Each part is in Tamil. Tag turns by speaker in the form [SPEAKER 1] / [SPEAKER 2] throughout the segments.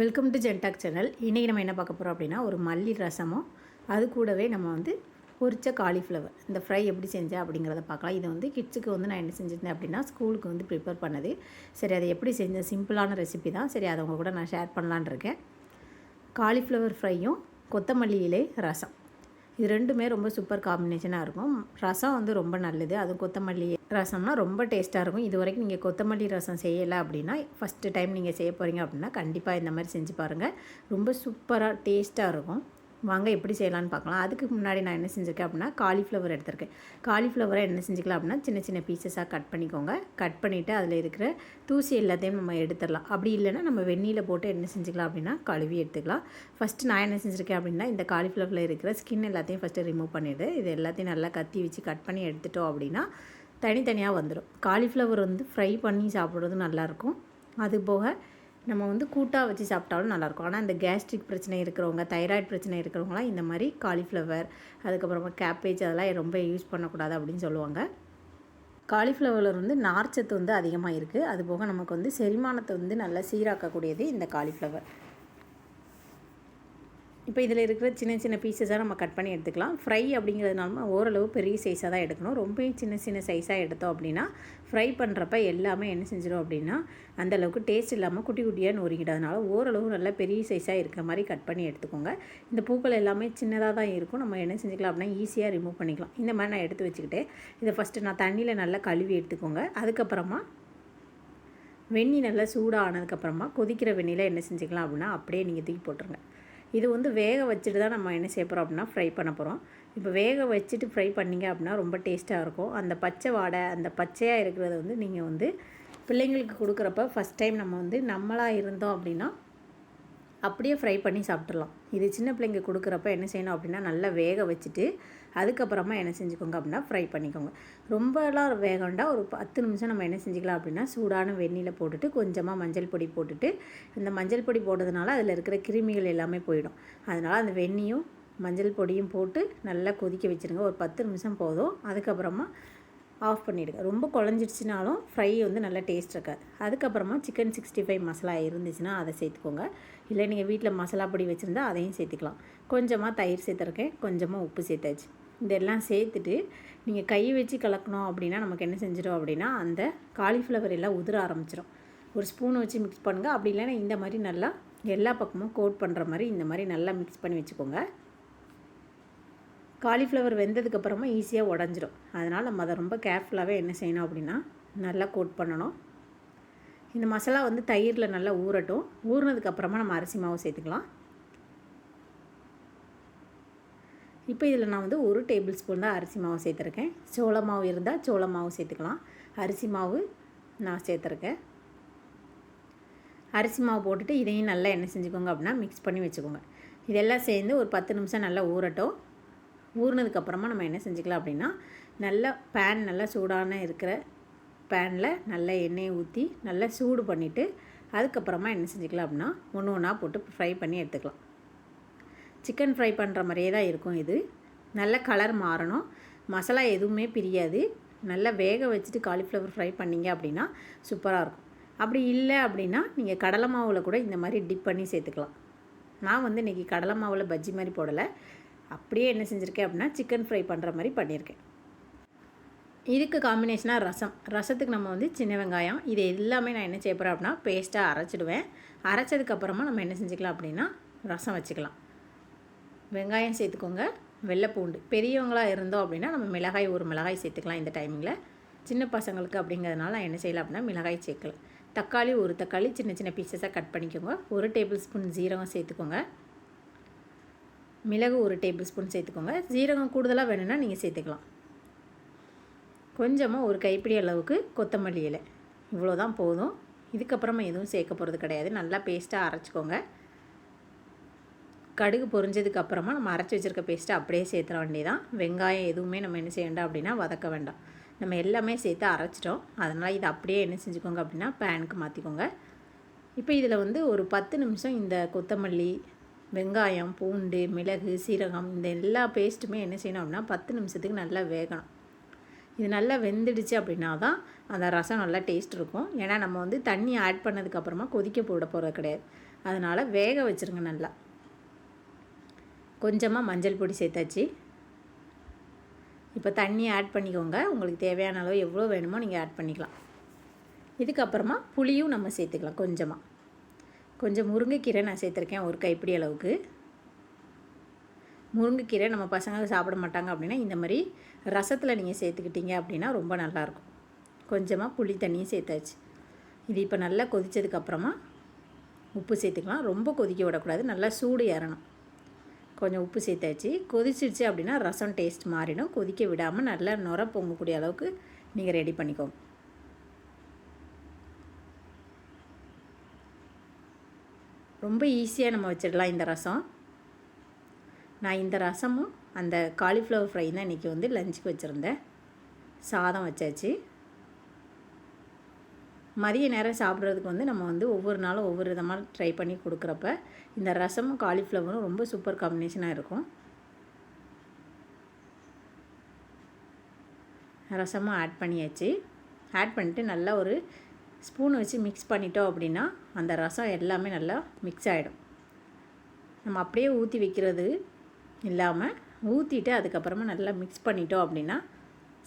[SPEAKER 1] வெல்கம் டு ஜென்டாக் சேனல் இன்றைக்கி நம்ம என்ன பார்க்க போகிறோம் அப்படின்னா ஒரு மல்லி ரசமும் அது கூடவே நம்ம வந்து பொரிச்ச காலிஃப்ளவர் இந்த ஃப்ரை எப்படி செஞ்சேன் அப்படிங்கிறத பார்க்கலாம். இது வந்து கிட்ஸுக்கு வந்து நான் என்ன செஞ்சுருந்தேன் அப்படின்னா ஸ்கூலுக்கு வந்து ப்ரிப்பேர் பண்ணது. சரி அதை எப்படி செஞ்சேன் சிம்பிளான ரெசிபி தான். சரி அதை உங்கள் கூட நான் ஷேர் பண்ணலான்னு இருக்கேன். காலிஃப்ளவர் ஃப்ரையும் கொத்தமல்லி இலை ரசம். இது ரெண்டுமே ரொம்ப சூப்பர் காம்பினேஷனாக இருக்கும். ரசம் வந்து ரொம்ப நல்லது. அதுவும் கொத்தமல்லி ரசம்னா ரொம்ப டேஸ்ட்டாக இருக்கும். இது வரைக்கும் நீங்கள் கொத்தமல்லி ரசம் செய்யலை அப்படின்னா ஃபஸ்ட்டு டைம் நீங்கள் செய்ய போகிறீங்க அப்படின்னா கண்டிப்பாக இந்த மாதிரி செஞ்சு பாருங்கள் ரொம்ப சூப்பராக டேஸ்ட்டாக இருக்கும். வாங்க எப்படி செய்யலான்னு பார்க்கலாம். அதுக்கு முன்னாடி நான் என்ன செஞ்சுருக்கேன் அப்படின்னா காலிஃப்ளவர் எடுத்திருக்கேன். காலிஃப்ளவரை என்ன செஞ்சுக்கலாம் அப்படின்னா சின்ன சின்ன பீசஸாக கட் பண்ணிக்கோங்க. கட் பண்ணிவிட்டு அதில் இருக்கிற தூசி எல்லாத்தையும் நம்ம எடுத்துடலாம். அப்படி இல்லைன்னா நம்ம வெந்நியில் போட்டு என்ன செஞ்சுக்கலாம் அப்படின்னா கழுவி எடுத்துக்கலாம். ஃபஸ்ட்டு நான் என்ன செஞ்சுருக்கேன் அப்படின்னா இந்த காலிஃப்ளவரில் இருக்கிற ஸ்கின் எல்லாத்தையும் ஃபஸ்ட்டு ரிமூவ் பண்ணிவிடு இது எல்லாத்தையும் நல்லா கத்தி வச்சு கட் பண்ணி எடுத்துட்டோம் அப்படின்னா தனித்தனியாக வந்துடும் காலிஃப்ளவர் வந்து ஃப்ரை பண்ணி சாப்பிட்றது நல்லாயிருக்கும் அது போக நம்ம வந்து கூட்டாக வச்சு சாப்பிட்டாலும் நல்லாயிருக்கும். ஆனால் இந்த கேஸ்ட்ரிக் பிரச்சனை இருக்கிறவங்க தைராய்டு பிரச்சனை இருக்கிறவங்களாம் இந்த மாதிரி காலிஃப்ளவர் அதுக்கப்புறமா கேப்பேஜ் அதெல்லாம் ரொம்ப யூஸ் பண்ணக்கூடாது அப்படின்னு சொல்லுவாங்க. காலிஃப்ளவரில் வந்து நார்ச்சத்து வந்து அதிகமாக இருக்குது அது போக நமக்கு வந்து செரிமானத்தை வந்து நல்லா சீராக்கக்கூடியது இந்த காலிஃப்ளவர் இப்போ இதில் இருக்கிற சின்ன சின்ன பீசஸாக நம்ம கட் பண்ணி எடுத்துக்கலாம். ஃப்ரை அப்படிங்கிறதுனால ஓரளவு பெரிய சைஸாக தான் எடுக்கணும். ரொம்ப சின்ன சின்ன சைஸாக எடுத்தோம் அப்படின்னா ஃப்ரை பண்ணுறப்ப எல்லாமே என்ன செஞ்சிடும் அப்படின்னா அந்தளவுக்கு டேஸ்ட் இல்லாமல் குட்டி குட்டியாக நொறுக்கிட்டதுனால ஓரளவு நல்லா பெரிய சைஸாக இருக்கிற மாதிரி கட் பண்ணி எடுத்துக்கோங்க. இந்த பூக்கள் எல்லாமே சின்னதாக தான் இருக்கும். நம்ம என்ன செஞ்சுக்கலாம் அப்படின்னா ஈஸியாக ரிமூவ் பண்ணிக்கலாம். இந்த மாதிரி நான் எடுத்து வச்சுக்கிட்டு இதை ஃபஸ்ட்டு நான் தண்ணியில் நல்லா கழுவி எடுத்துக்கோங்க. அதுக்கப்புறமா வெந்நி நல்லா சூடாக ஆனதுக்கப்புறமா கொதிக்கிற வெந்நியில் என்ன செஞ்சுக்கலாம் அப்படின்னா அப்படியே நீங்கள் தூக்கி போட்டுருங்க. இது வந்து வேக வச்சுட்டு தான் நம்ம என்ன செய்ய போகிறோம் அப்படின்னா ஃப்ரை பண்ண போகிறோம் இப்போ வேக வச்சுட்டு ஃப்ரை பண்ணிங்க அப்படின்னா ரொம்ப டேஸ்ட்டாக இருக்கும். அந்த பச்சை வாடை அந்த பச்சையாக இருக்கிறத வந்து நீங்கள் வந்து பிள்ளைங்களுக்கு கொடுக்குறப்ப ஃபஸ்ட் டைம் நம்ம வந்து நம்மளாக இருந்தோம் அப்படின்னா அப்படியே ஃப்ரை பண்ணி சாப்பிட்றலாம் இது சின்ன பிள்ளைங்க கொடுக்குறப்ப என்ன செய்யணும் அப்படின்னா நல்லா வேக வச்சுட்டு அதுக்கப்புறமா என்ன செஞ்சுக்கோங்க அப்படின்னா ஃப்ரை பண்ணிக்கோங்க. ரொம்பலாம் வேகண்டா ஒரு பத்து நிமிஷம் நம்ம என்ன செஞ்சுக்கலாம் அப்படின்னா சூடான வெந்நியில் போட்டுட்டு கொஞ்சமாக மஞ்சள் பொடி போட்டுட்டு இந்த மஞ்சள் பொடி போட்டதுனால அதில் இருக்கிற கிருமிகள் எல்லாமே போயிடும். அதனால் அந்த வெந்நியும் மஞ்சள் பொடியும் போட்டு நல்லா கொதிக்க வச்சுருங்க. ஒரு பத்து நிமிஷம் போதும். அதுக்கப்புறமா ஆஃப் பண்ணிவிடுங்க ரொம்ப குழஞ்சிடுச்சினாலும் ஃப்ரை வந்து நல்லா டேஸ்ட் இருக்காது அதுக்கப்புறமா சிக்கன் சிக்ஸ்டி ஃபைவ் மசாலா இருந்துச்சுன்னா அதை சேர்த்துக்கோங்க. இல்லை நீங்கள் வீட்டில் மசாலா பொடி வச்சுருந்தா அதையும் சேர்த்துக்கலாம். கொஞ்சமாக தயிர் சேர்த்துருக்கேன். கொஞ்சமாக உப்பு சேர்த்தாச்சு. இதெல்லாம் சேர்த்துட்டு நீங்கள் கை வச்சு கலக்கணும் அப்படின்னா நமக்கு என்ன செஞ்சிடும் அப்படின்னா அந்த காலிஃப்ளவர் எல்லாம் உதிர ஆரம்பிச்சிடும் ஒரு ஸ்பூன் வச்சு மிக்ஸ் பண்ணுங்கள் அப்படி இல்லைன்னா இந்த மாதிரி நல்லா எல்லா பக்கமும் கோட் பண்ணுற மாதிரி இந்த மாதிரி நல்லா மிக்ஸ் பண்ணி வச்சுக்கோங்க. காலிஃப்ளவர் வெந்ததுக்கப்புறமா ஈஸியாக உடஞ்சிரும். அதனால் நம்ம அதை ரொம்ப கேர்ஃபுல்லாகவே என்ன செய்யணும் அப்படின்னா நல்லா கோட் பண்ணணும். இந்த மசாலா வந்து தயிரில் நல்லா ஊறட்டும். ஊறினதுக்கப்புறமா நம்ம அரிசி மாவு சேர்த்துக்கலாம். இப்போ இதில் நான் வந்து ஒரு டேபிள் ஸ்பூன் தான் அரிசி மாவு சேர்த்துருக்கேன். சோள மாவு இருந்தால் சோள மாவு சேர்த்துக்கலாம். அரிசி மாவு நான் சேர்த்துருக்கேன். அரிசி மாவு போட்டுட்டு இதையும் நல்லா என்ன செஞ்சுக்கோங்க அப்படின்னா மிக்ஸ் பண்ணி வச்சுக்கோங்க. இதெல்லாம் சேர்ந்து ஒரு பத்து நிமிஷம் நல்லா ஊறட்டும். ஊறினதுக்கப்புறமா நம்ம என்ன செஞ்சுக்கலாம் அப்படின்னா நல்லா பேன் நல்லா சூடான இருக்கிற பேனில் நல்லா எண்ணெயை ஊற்றி நல்லா சூடு பண்ணிவிட்டு அதுக்கப்புறமா என்ன செஞ்சுக்கலாம் அப்படின்னா ஒன்று ஒன்றா போட்டு ஃப்ரை பண்ணி எடுத்துக்கலாம். சிக்கன் ஃப்ரை பண்ணுற மாதிரியே தான் இருக்கும் இது. நல்ல கலர் மாறணும். மசாலா எதுவுமே பிரியாது. நல்லா வேக வச்சுட்டு காலிஃப்ளவர் ஃப்ரை பண்ணிங்க அப்படின்னா சூப்பராக இருக்கும். அப்படி இல்லை அப்படின்னா நீங்கள் கடலை மாவில் கூட இந்த மாதிரி டிப் பண்ணி சேர்த்துக்கலாம். நான் வந்து இன்றைக்கி கடலை மாவில் பஜ்ஜி மாதிரி போடலை. அப்படியே என்ன செஞ்சுருக்கேன் அப்படின்னா சிக்கன் ஃப்ரை பண்ணுற மாதிரி பண்ணியிருக்கேன். இதுக்கு காம்பினேஷனாக ரசம். ரசத்துக்கு நம்ம வந்து சின்ன வெங்காயம். இது எல்லாமே நான் என்ன செய்ய போகிறேன் அப்படின்னா பேஸ்ட்டாக அரைச்சிடுவேன். அரைச்சதுக்கப்புறமா நம்ம என்ன செஞ்சுக்கலாம் அப்படின்னா ரசம் வச்சுக்கலாம். வெங்காயம் சேர்த்துக்கோங்க. வெள்ளைப்பூண்டு. பெரியவங்களாக இருந்தோம் அப்படின்னா நம்ம மிளகாய் ஒரு மிளகாய் சேர்த்துக்கலாம் இந்த டைமிங்கில் சின்ன பசங்களுக்கு அப்படிங்கிறதுனால நான் என்ன செய்யலாம் அப்படின்னா மிளகாய் சேர்க்கல. தக்காளி ஒரு தக்காளி சின்ன சின்ன பீசஸாக கட் பண்ணிக்கோங்க. ஒரு டேபிள் ஸ்பூன் ஜீரகம் சேர்த்துக்கோங்க. மிளகு ஒரு டேபிள் ஸ்பூன் சேர்த்துக்கோங்க. ஜீரகம் கூடுதலாக வேணும்னா நீங்கள் சேர்த்துக்கலாம். கொஞ்சமாக ஒரு கைப்பிடி அளவுக்கு கொத்தமல்லி இலை. இவ்வளோ தான் போதும். இதுக்கப்புறமா எதுவும் சேர்க்க போகிறது கிடையாது. நல்லா பேஸ்ட்டாக அரைச்சிக்கோங்க. கடுகு பொரிஞ்சதுக்கு அப்புறமா நம்ம அரைச்சி வச்சுருக்க பேஸ்ட்டை அப்படியே சேர்த்துற வேண்டியதான் வெங்காயம் எதுவுமே நம்ம என்ன செய்ய வேண்டாம் அப்படின்னா வதக்க வேண்டாம். நம்ம எல்லாமே சேர்த்து அரைச்சிட்டோம். அதனால் இதை அப்படியே என்ன செஞ்சுக்கோங்க அப்படின்னா பேனுக்கு மாற்றிக்கோங்க இப்போ இதில் வந்து ஒரு பத்து நிமிஷம் இந்த கொத்தமல்லி வெங்காயம் பூண்டு மிளகு சீரகம் இந்த எல்லா பேஸ்ட்டுமே என்ன செய்யணும் அப்படின்னா பத்து நிமிஷத்துக்கு நல்லா வேகணும். இது நல்லா வெந்துடுச்சு அப்படின்னா தான் அந்த ரசம் நல்லா டேஸ்ட் இருக்கும். ஏன்னா நம்ம வந்து தண்ணி ஆட் பண்ணதுக்கப்புறமா கொதிக்க போட போகிறது கிடையாது. அதனால் வேக வச்சுருங்க நல்லா. கொஞ்சமாக மஞ்சள் பொடி சேர்த்தாச்சு. இப்போ தண்ணி ஆட் பண்ணிக்கோங்க. உங்களுக்கு தேவையான அளவு எவ்வளோ வேணுமோ நீங்கள் ஆட் பண்ணிக்கலாம். இதுக்கப்புறமா புளியும் நம்ம சேர்த்துக்கலாம் கொஞ்சமாக கொஞ்சம் முருங்கைக்கீரை நான் சேர்த்துருக்கேன் ஒரு கைப்பிடி அளவுக்கு. முருங்கைக்கீரை நம்ம பசங்க சாப்பிட மாட்டாங்க அப்படின்னா இந்த மாதிரி ரசத்தில் நீங்கள் சேர்த்துக்கிட்டீங்க அப்படின்னா ரொம்ப நல்லாயிருக்கும். கொஞ்சமாக புளி தண்ணியும் சேர்த்தாச்சு. இது இப்போ நல்லா கொதித்ததுக்கப்புறமா உப்பு சேர்த்துக்கலாம். ரொம்ப கொதிக்க விடக்கூடாது. நல்லா சூடு ஏறணும். கொஞ்சம் உப்பு சேர்த்தாச்சு. கொதிச்சிடுச்சு அப்படின்னா ரசம் டேஸ்ட் மாறிடும். கொதிக்க விடாமல் நல்லா நுர பொங்கக்கூடிய அளவுக்கு நீங்கள் ரெடி பண்ணிக்கோங்க. ரொம்ப ஈஸியாக நம்ம வச்சிடலாம் இந்த ரசம். நான் இந்த ரசமும் அந்த காலிஃப்ளவர் ஃப்ரை தான் இன்றைக்கி வந்து லஞ்சுக்கு வச்சுருந்தேன். சாதம் வச்சாச்சு. மதிய நேரம் சாப்பிட்றதுக்கு வந்து நம்ம வந்து ஒவ்வொரு நாளும் ஒவ்வொரு விதமாக ட்ரை பண்ணி கொடுக்குறப்ப இந்த ரசமும் காலிஃப்ளவரும் ரொம்ப சூப்பர் காம்பினேஷனாக இருக்கும். ரசமும் ஆட் பண்ணியாச்சு. ஆட் பண்ணிட்டு நல்லா ஒரு ஸ்பூன் வச்சு மிக்ஸ் பண்ணிட்டோம் அப்படின்னா அந்த ரசம் எல்லாமே நல்லா மிக்ஸ் ஆகிடும் நம்ம அப்படியே ஊற்றி வைக்கிறது இல்லாமல் ஊற்றிட்டு அதுக்கப்புறமா நல்லா மிக்ஸ் பண்ணிட்டோம் அப்படின்னா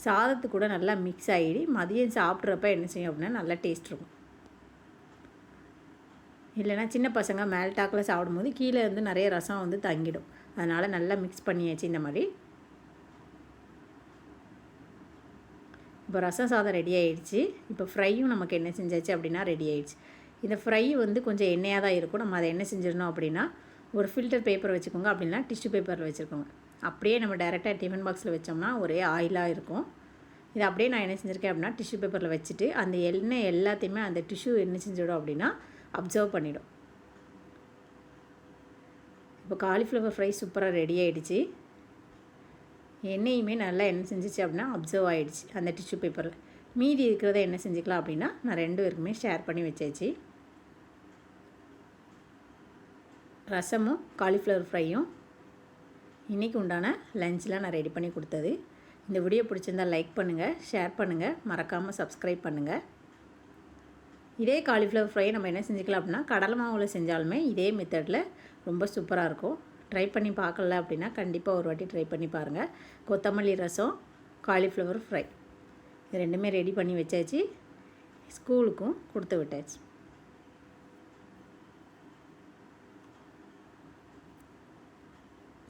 [SPEAKER 1] சாதத்து கூட நல்லா மிக்ஸ் ஆகிடி மதியம் சாப்பிட்றப்ப என்ன செய்யும் அப்படின்னா நல்லா டேஸ்ட் இருக்கும். இல்லைனா சின்ன பசங்க மேல் டாக்கில் சாப்பிடும்போது கீழே வந்து நிறைய ரசம் வந்து தங்கிடும். அதனால் நல்லா மிக்ஸ் பண்ணியாச்சு இந்த மாதிரி. இப்போ ரசம் சாதம் ரெடி ஆகிடுச்சு இப்போ ஃப்ரையும் நமக்கு என்ன செஞ்சாச்சு அப்படின்னா ரெடி ஆகிடுச்சு இந்த ஃப்ரை வந்து கொஞ்சம் எண்ணெயாக தான் இருக்கும். நம்ம அதை என்ன செஞ்சிடணும் அப்படின்னா ஒரு ஃபில்டர் பேப்பர் வச்சுக்கோங்க. அப்படின்னா டிஷ்யூ பேப்பரில் வச்சுருக்கோங்க. அப்படியே நம்ம டேரெக்டாக டிஃபன் பாக்ஸில் வச்சோம்னா ஒரே ஆயிலாக இருக்கும். இது அப்படியே நான் என்ன செஞ்சுருக்கேன் அப்படின்னா டிஷ்யூ பேப்பரில் வச்சுட்டு அந்த எண்ணெய் எல்லாத்தையுமே அந்த டிஷ்யூ என்ன செஞ்சிடும் அப்படின்னா அப்சர்வ் பண்ணிவிடும் இப்போ காலிஃப்ளவர் ஃப்ரை சூப்பராக ரெடி ஆகிடுச்சு எண்ணெயுமே நல்லா என்ன செஞ்சிச்சு அப்படின்னா அப்சர்வ் ஆகிடுச்சு அந்த டிஷ்யூ பேப்பரில் மீதி இருக்கிறத என்ன செஞ்சுக்கலாம் அப்படின்னா நான் ரெண்டு பேருக்குமே ஷேர் பண்ணி வச்சாச்சு. ரசமும் காலிஃப்ளவர் ஃப்ரையும் இன்றைக்கி உண்டான லஞ்செலாம் நான் ரெடி பண்ணி கொடுத்தது. இந்த வீடியோ பிடிச்சிருந்தால் லைக் பண்ணுங்கள் ஷேர் பண்ணுங்கள் மறக்காமல் சப்ஸ்கிரைப் பண்ணுங்கள் இதே காலிஃப்ளவர் ஃப்ரை நம்ம என்ன செஞ்சுக்கலாம் அப்படின்னா கடலை மாவில் செஞ்சாலுமே இதே மெத்தடில் ரொம்ப சூப்பராக இருக்கும். ட்ரை பண்ணி பார்க்கல அப்படின்னா கண்டிப்பாக ஒரு வாட்டி ட்ரை பண்ணி பாருங்கள் கொத்தமல்லி ரசம் காலிஃப்ளவர் ஃப்ரை இது ரெண்டுமே ரெடி பண்ணி வச்சாச்சு. ஸ்கூலுக்கும் கொடுத்து விட்டாச்சு.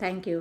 [SPEAKER 1] தேங்க்யூ